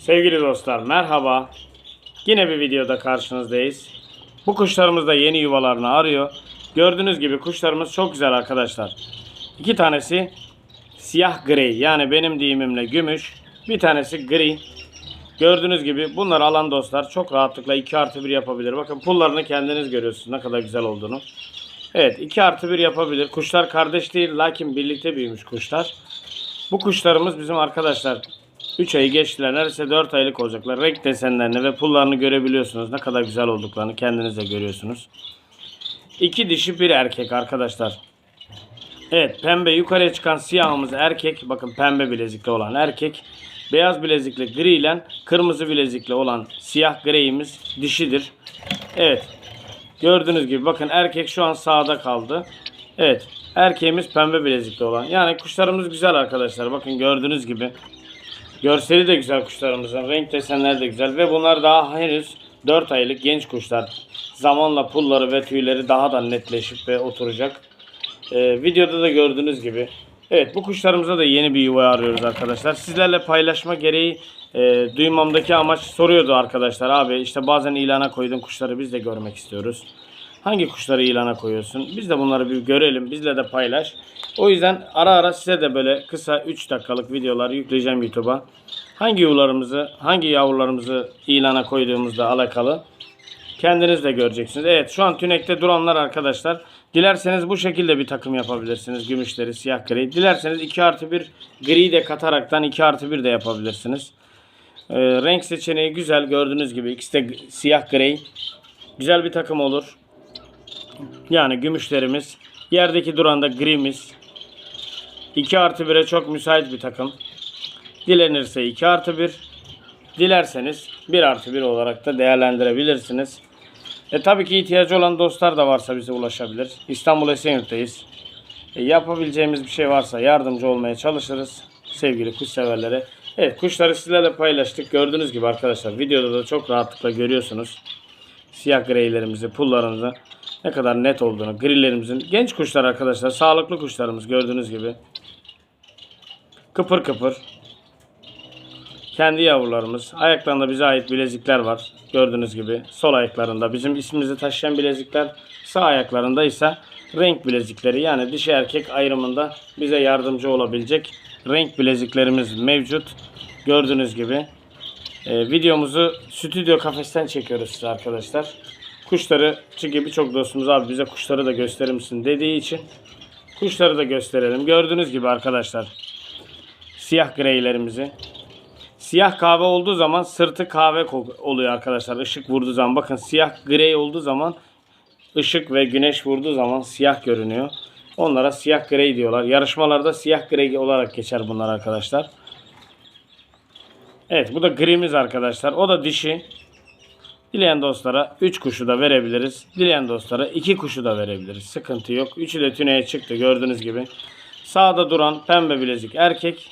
Sevgili dostlar merhaba. Yine bir videoda karşınızdayız. Bu kuşlarımız da yeni yuvalarını arıyor. Gördüğünüz gibi kuşlarımız çok güzel arkadaşlar. İki tanesi siyah gri yani benim deyimimle gümüş. Bir tanesi gri. Gördüğünüz gibi bunları alan dostlar çok rahatlıkla 2 artı 1 yapabilir. Bakın pullarını kendiniz görüyorsunuz ne kadar güzel olduğunu. Evet 2 artı 1 yapabilir. Kuşlar kardeş değil lakin birlikte büyümüş kuşlar. Bu kuşlarımız bizim arkadaşlar 3 ayı geçtiler. Neredeyse 4 aylık olacaklar. Renk desenlerini ve pullarını görebiliyorsunuz. Ne kadar güzel olduklarını kendiniz de görüyorsunuz. İki dişi bir erkek arkadaşlar. Evet pembe yukarıya çıkan siyahımız erkek. Bakın pembe bilezikli olan erkek. Beyaz bilezikli gri ile kırmızı bilezikli olan siyah greyimiz dişidir. Evet. Gördüğünüz gibi bakın erkek şu an sağda kaldı. Evet. Erkeğimiz pembe bilezikli olan. Yani kuşlarımız güzel arkadaşlar. Bakın gördüğünüz gibi. Görseli de güzel kuşlarımızın. Renk desenleri de güzel. Ve bunlar daha henüz 4 aylık genç kuşlar. Zamanla pulları ve tüyleri daha da netleşip ve oturacak. Ee, videoda da gördüğünüz gibi. Evet bu kuşlarımıza da yeni bir yuva arıyoruz arkadaşlar. Sizlerle paylaşma gereği e, duymamdaki amaç soruyordu arkadaşlar. Abi işte bazen ilana koyduğun kuşları biz de görmek istiyoruz. Hangi kuşları ilana koyuyorsun? Biz de bunları bir görelim. Bizle de paylaş. O yüzden ara ara size de böyle kısa 3 dakikalık videolar yükleyeceğim YouTube'a. Hangi yuvalarımızı, hangi yavrularımızı ilana koyduğumuzla alakalı kendiniz de göreceksiniz. Evet şu an tünekte duranlar arkadaşlar. Dilerseniz bu şekilde bir takım yapabilirsiniz. Gümüşleri, siyah gri. Dilerseniz 2 artı 1 gri de kataraktan 2 artı 1 de yapabilirsiniz. Ee, renk seçeneği güzel gördüğünüz gibi. İkisi de siyah gri. Güzel bir takım olur. Yani gümüşlerimiz. Yerdeki duran da grimiz. 2 artı 1'e çok müsait bir takım. Dilenirse 2 artı 1. Dilerseniz 1 artı 1 olarak da değerlendirebilirsiniz. E tabii ki ihtiyacı olan dostlar da varsa bize ulaşabilir. İstanbul Esenyurt'tayız. E, yapabileceğimiz bir şey varsa yardımcı olmaya çalışırız sevgili kuş severlere. Evet kuşları sizlerle paylaştık. Gördüğünüz gibi arkadaşlar videoda da çok rahatlıkla görüyorsunuz. Siyah greylerimizi, pullarımızı ne kadar net olduğunu, grilerimizin genç kuşlar arkadaşlar, sağlıklı kuşlarımız gördüğünüz gibi. Kıpır kıpır. Kendi yavrularımız. Ayaklarında bize ait bilezikler var. Gördüğünüz gibi sol ayaklarında bizim ismimizi taşıyan bilezikler. Sağ ayaklarında ise renk bilezikleri yani dişi erkek ayrımında bize yardımcı olabilecek renk bileziklerimiz mevcut. Gördüğünüz gibi. Ee, videomuzu stüdyo kafesten çekiyoruz arkadaşlar. Kuşları çünkü birçok dostumuz abi bize kuşları da gösterir misin dediği için kuşları da gösterelim. Gördüğünüz gibi arkadaşlar siyah greylerimizi Siyah kahve olduğu zaman sırtı kahve oluyor arkadaşlar. Işık vurduğu zaman bakın siyah grey olduğu zaman ışık ve güneş vurduğu zaman siyah görünüyor. Onlara siyah grey diyorlar. Yarışmalarda siyah grey olarak geçer bunlar arkadaşlar. Evet bu da grimiz arkadaşlar. O da dişi. Dileyen dostlara 3 kuşu da verebiliriz. Dileyen dostlara 2 kuşu da verebiliriz. Sıkıntı yok. Üçü de tüneye çıktı gördüğünüz gibi. Sağda duran pembe bilezik erkek.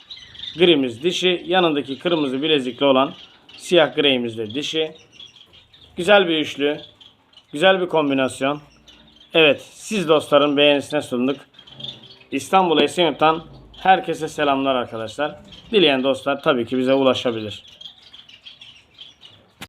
Grimiz dişi. Yanındaki kırmızı bilezikli olan siyah greyimiz de dişi. Güzel bir üçlü. Güzel bir kombinasyon. Evet siz dostların beğenisine sunduk. İstanbul Esenyurt'tan herkese selamlar arkadaşlar. Dileyen dostlar tabii ki bize ulaşabilir.